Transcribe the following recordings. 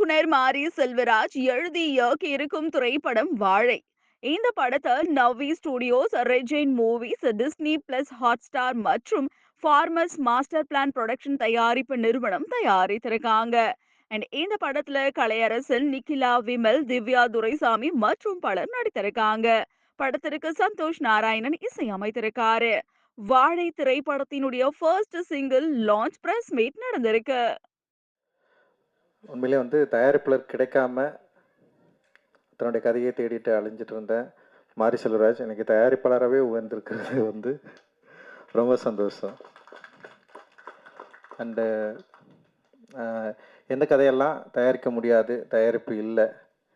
இயக்குனர் மாரி செல்வராஜ் எழுதி இயக்கி இருக்கும் திரைப்படம் வாழை. இந்த படத்தை Navvi studios red giant movies Disney plus Hotstar மற்றும் ஃபார்மர்ஸ் மாஸ்டர் பிளான் ப்ரொடக்ஷன் தயாரிப்பு நிறுவனம் தயாரித்திருக்காங்க. அண்ட் இந்த படத்துல கலையரசன் நிக்கிலா விமல் திவ்யா துரைசாமி மற்றும் பலர் நடித்திருக்காங்க. படத்திற்கு சந்தோஷ் நாராயணன் இசையமைத்திருக்காரு. வாழை திரைப்படத்தினுடைய first single launch press meet நடந்திருக்கு. உண்மையிலே வந்து தயாரிப்பாளர் கிடைக்காம தன்னுடைய கதையை தேடிட்டு அழிஞ்சிட்டு இருந்தேன் மாரி செல்வராஜ் எனக்கு தயாரிப்பாளராகவே உயர்ந்திருக்கிறது வந்து ரொம்ப சந்தோஷம். அண்டு எந்த கதையெல்லாம் தயாரிக்க முடியாது தயாரிப்பு இல்லை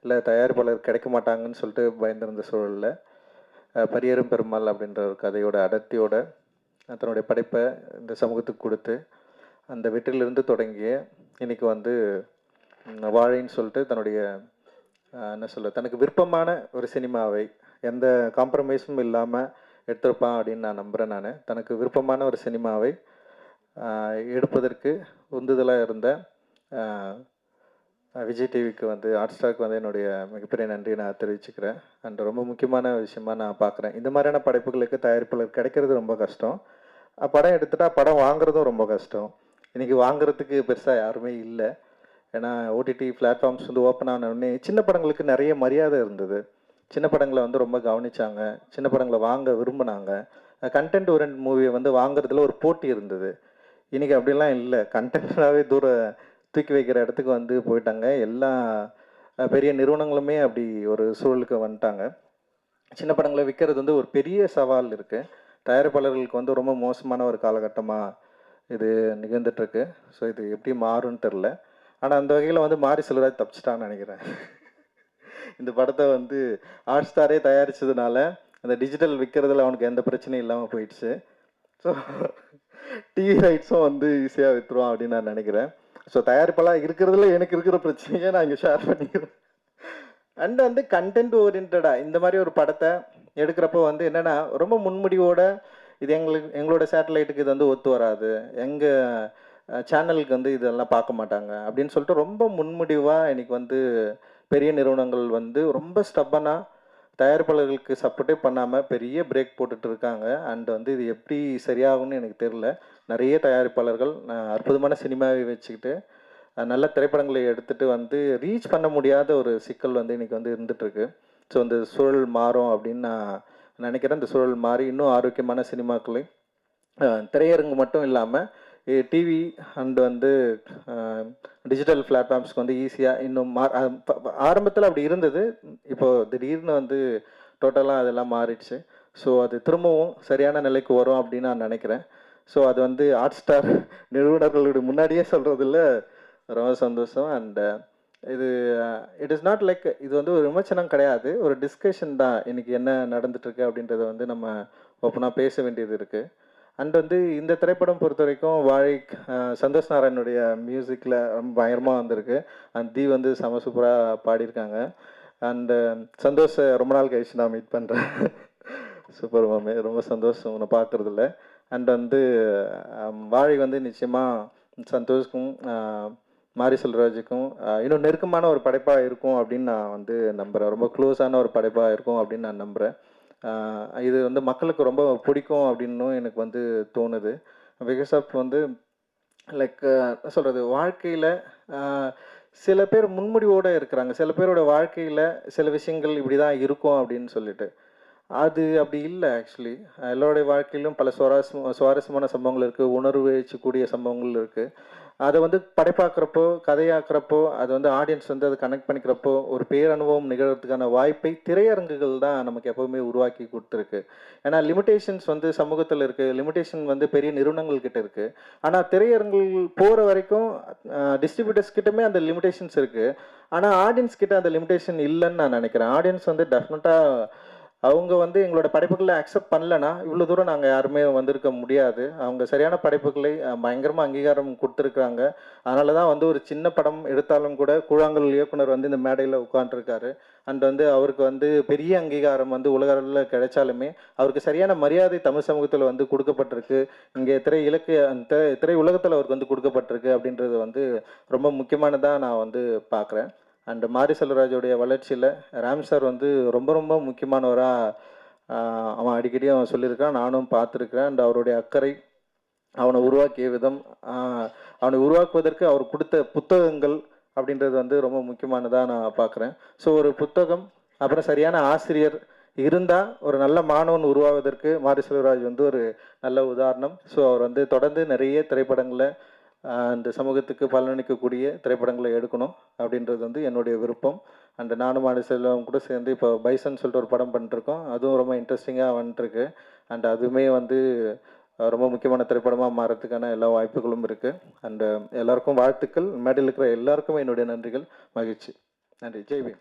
இல்லை தயாரிப்பாளர் கிடைக்க மாட்டாங்கன்னு சொல்லிட்டு பயந்திருந்த சூழலில் பரியரும் பெருமாள் அப்படின்ற ஒரு கதையோட அடர்த்தியோட தன்னுடைய படைப்பை இந்த சமூகத்துக்கு கொடுத்து அந்த வெற்றிலிருந்து தொடங்கிய இன்றைக்கி வந்து வாழைன்னு சொல்லிட்டு தன்னுடைய என்ன சொல்ல தனக்கு விருப்பமான ஒரு சினிமாவை எந்த காம்ப்ரமைஸும் இல்லாமல் எடுத்திருப்பான் அப்படின்னு நான் நம்புகிறேன் நான். தனக்கு விருப்பமான ஒரு சினிமாவை எடுப்பதற்கு உந்துதலாக இருந்த விஜய் டிவிக்கு வந்து ஹாட்ஸ்டாக்கு வந்து என்னுடைய மிகப்பெரிய நன்றியை நான் தெரிவிச்சுக்கிறேன். அண்ட் ரொம்ப முக்கியமான விஷயமா நான் பார்க்குறேன். இந்த மாதிரியான படைப்புகளுக்கு தயாரிப்பாளர் கிடைக்கிறது ரொம்ப கஷ்டம். படம் எடுத்துட்டா படம் வாங்குறதும் ரொம்ப கஷ்டம். இன்றைக்கி வாங்குறதுக்கு பெருசாக யாருமே இல்லை. ஏன்னா ஓடிடி பிளாட்ஃபார்ம்ஸ் வந்து ஓப்பன் ஆன உடனே சின்ன படங்களுக்கு நிறைய மரியாதை இருந்தது. சின்ன படங்களை வந்து ரொம்ப கவனிச்சாங்க. சின்ன படங்களை வாங்க விரும்பினாங்க. கண்டென்ட் ஓரியன்ட் மூவியை வந்து வாங்குறதுல ஒரு போட்டி இருந்தது. இன்றைக்கி அப்படிலாம் இல்லை. கண்டென்ட்டாகவே தூர தூக்கி வைக்கிற இடத்துக்கு வந்து போயிட்டாங்க. எல்லா பெரிய நிறுவனங்களுமே அப்படி ஒரு சூழலுக்கு வந்துட்டாங்க. சின்ன படங்களை விற்கிறது வந்து ஒரு பெரிய சவால் இருக்குது தயாரிப்பாளர்களுக்கு வந்து ரொம்ப மோசமான ஒரு காலகட்டமாக இது நிகழ்ந்துட்டுருக்கு ஸோ இது எப்படி மாறும்னு தெரில. ஆனால் அந்த வகையில் வந்து மாரி செல்வராஜ் தப்பிச்சிட்டான்னு நினைக்கிறேன். இந்த படத்தை வந்து ஹாட் ஸ்டாரே தயாரித்ததுனால அந்த டிஜிட்டல் விற்கிறதுல அவனுக்கு எந்த பிரச்சனையும் இல்லாமல் போயிடுச்சு. ஸோ டிவி ரைட்ஸும் வந்து ஈஸியாக விற்றுருவான் அப்படின்னு நான் நினைக்கிறேன். ஸோ தயாரிப்பெல்லாம் இருக்கிறதுல எனக்கு இருக்கிற பிரச்சனையை நான் இங்கே ஷேர் பண்ணிக்கிறேன். அண்ட் வந்து கண்டென்ட் ஓரியன்டாக இந்த மாதிரி ஒரு படத்தை எடுக்கிறப்போ வந்து என்னன்னா ரொம்ப முன்முடிவோட இது எங்களுக்கு எங்களோட சேட்டலைட்டுக்கு இது வந்து ஒத்து வராது. எங்கள் சேனலுக்கு வந்து இதெல்லாம் பார்க்க மாட்டாங்க அப்படின்னு சொல்லிட்டு ரொம்ப முன்முடிவாக இன்னைக்கு வந்து பெரிய நிறுவனங்கள் வந்து ரொம்ப ஸ்டப்பனாக தயாரிப்பாளர்களுக்கு சப்போர்ட்டே பண்ணாமல் பெரிய பிரேக் போட்டுட்டு இருக்காங்க. அண்ட் வந்து இது எப்படி சரியாகும்னு எனக்கு தெரில நிறைய தயாரிப்பாளர்கள் அற்புதமான சினிமாவை வச்சுக்கிட்டு நல்ல திரைப்படங்களை எடுத்துட்டு வந்து ரீச் பண்ண முடியாத ஒரு சிக்கல் வந்து இன்றைக்கி வந்து இருந்துகிட்ருக்கு ஸோ இந்த சூழல் மாறும் அப்படின்னு நான் நினைக்கிறேன். இந்த சூழல் மாறி இன்னும் ஆரோக்கியமான சினிமாக்களை திரையரங்கு மட்டும் இல்லாமல் டிவி அண்ட் வந்து டிஜிட்டல் பிளாட்ஃபார்ம்ஸ்க்கு வந்து ஈஸியாக இன்னும் மா ஆரம்பத்தில் அப்படி இருந்தது. இப்போ திடீர்னு வந்து டோட்டலாக அதெல்லாம் மாறிடுச்சு. ஸோ அது திரும்பவும் சரியான நிலைக்கு வரும் அப்படின்னு நான் நினைக்கிறேன். ஸோ அது வந்து ஹாட் ஸ்டார் நிறுவனர்களுடைய முன்னாடியே சொல்கிறதுல ரொம்ப சந்தோஷம். அண்ட் இது இட் இஸ் நாட் லைக் இது வந்து ஒரு விமர்சனம் கிடையாது. ஒரு டிஸ்கஷன் தான். இன்னைக்கு என்ன நடந்துட்டு இருக்கு அப்படின்றத வந்து நம்ம ஓப்பனாக பேச வேண்டியது இருக்குது அண்ட் வந்து இந்த திரைப்படம் பொறுத்த வரைக்கும் வாழை சந்தோஷ் நாராயணுடைய மியூசிக்கில் ரொம்ப பயங்கரமாக வந்திருக்கு. அண்ட் தி வந்து செம சூப்பராக பாடியிருக்காங்க. அண்டு சந்தோஷ் ரொம்ப நாள் கழிச்சு நான் மீட் பண்ணுறேன் சூப்பர் மாமே ரொம்ப சந்தோஷம் உன்னை பார்க்குறதில்ல அண்ட் வந்து வாழை வந்து நிச்சயமாக சந்தோஷ்க்கும் மாரி செல்வராஜுக்கும் இன்னும் நெருக்கமான ஒரு படைப்பாக இருக்கும் அப்படின்னு நான் வந்து நம்புகிறேன் ரொம்ப க்ளோஸான ஒரு படைப்பாக இருக்கும் அப்படின்னு நான் நம்புகிறேன் இது வந்து மக்களுக்கு ரொம்ப பிடிக்கும் அப்படின்னும் எனக்கு வந்து தோணுது. பிகாஸ் ஆஃப் வந்து லைக் சொல்கிறது வாழ்க்கையில் சில பேர் முன்முடிவோடு இருக்கிறாங்க. சில பேரோட வாழ்க்கையில் சில விஷயங்கள் இப்படி தான் இருக்கும் அப்படின்னு சொல்லிட்டு. அது அப்படி இல்லை ஆக்சுவலி எல்லோருடைய வாழ்க்கையிலும் பல சுவாரஸ்ய சுவாரஸ்யமான சம்பவங்கள் இருக்குது உணர்வு கூடிய சம்பவங்கள் இருக்குது அதை வந்து படைப்பாக்குறப்போ கதையாக்குறப்போ அது வந்து ஆடியன்ஸ் வந்து அதை கனெக்ட் பண்ணிக்கிறப்போ ஒரு பேரனுபவம் நிகழ்றதுக்கான வாய்ப்பை திரையரங்குகள் தான் நமக்கு எப்போவுமே உருவாக்கி கொடுத்துருக்கு. ஏன்னா லிமிடேஷன்ஸ் வந்து சமூகத்தில் இருக்குது லிமிடேஷன் வந்து பெரிய நிறுவனங்கள் கிட்ட இருக்குது ஆனால் திரையரங்குகள் போகிற வரைக்கும் டிஸ்ட்ரிபியூட்டர்ஸ் கிட்டமே அந்த லிமிடேஷன்ஸ் இருக்குது ஆனால் ஆடியன்ஸ் கிட்ட அந்த லிமிடேஷன் இல்லைன்னு நான் நினைக்கிறேன். ஆடியன்ஸ் வந்து டெஃபினட்டாக அவங்க வந்து எங்களோட படைப்புகளை அக்செப்ட் பண்ணலன்னா இவ்வளோ தூரம் நாங்கள் யாருமே வந்திருக்க முடியாது. அவங்க சரியான படைப்புகளை பயங்கரமாக அங்கீகாரம் கொடுத்துருக்குறாங்க. அதனால தான் வந்து ஒரு சின்ன படம் எடுத்தாலும் கூட கூழாங்கல் இயக்குனர் வந்து இந்த மேடையில் உட்காந்துருக்காரு அண்ட் வந்து அவருக்கு வந்து பெரிய அங்கீகாரம் வந்து உலக அளவில் கிடைச்சாலுமே அவருக்கு சரியான மரியாதை தமிழ் சமூகத்தில் வந்து கொடுக்கப்பட்டிருக்கு. இங்கே திரை இலக்கிய அந்த திரை உலகத்தில் அவருக்கு வந்து கொடுக்கப்பட்டிருக்கு அப்படின்றது வந்து ரொம்ப முக்கியமானதாக நான் வந்து பார்க்குறேன் அண்ட் மாரி செல்வராஜோடைய வளர்ச்சியில் ராம் சார் வந்து ரொம்ப ரொம்ப முக்கியமானவராக அவன் அடிக்கடி அவன் சொல்லியிருக்கான் நானும் பார்த்துருக்கிறேன். அண்ட் அவருடைய அக்கறை அவனை உருவாக்கிய விதம் அவனை உருவாக்குவதற்கு அவர் கொடுத்த புத்தகங்கள் அப்படின்றது வந்து ரொம்ப முக்கியமானதாக நான் பார்க்குறேன். ஸோ ஒரு புத்தகம் அப்புறம் சரியான ஆசிரியர் இருந்தால் ஒரு நல்ல மாணவன் உருவாவதற்கு மாரி செல்வராஜ் வந்து ஒரு நல்ல உதாரணம். ஸோ அவர் வந்து தொடர்ந்து நிறைய திரைப்படங்களை இந்த சமூகத்துக்கு பலனளிக்கக்கூடிய திரைப்படங்களை எடுக்கணும் அப்படின்றது வந்து என்னுடைய விருப்பம். அண்ட் நானும் மாடி செல்வம் கூட சேர்ந்து இப்போ பைசன் சொல்லிட்டு ஒரு படம் பண்ணிட்டுருக்கோம். அதுவும் ரொம்ப இன்ட்ரெஸ்டிங்காக வந்துட்டுருக்கு. அண்ட் அதுவுமே வந்து ரொம்ப முக்கியமான திரைப்படமாக மாறதுக்கான எல்லா வாய்ப்புகளும் இருக்குது அண்டு எல்லாருக்கும் வாழ்த்துக்கள். மேடையில் இருக்கிற எல்லாருக்கும் என்னுடைய நன்றிகள். மகிழ்ச்சி. நன்றி. ஜெய்பீம்.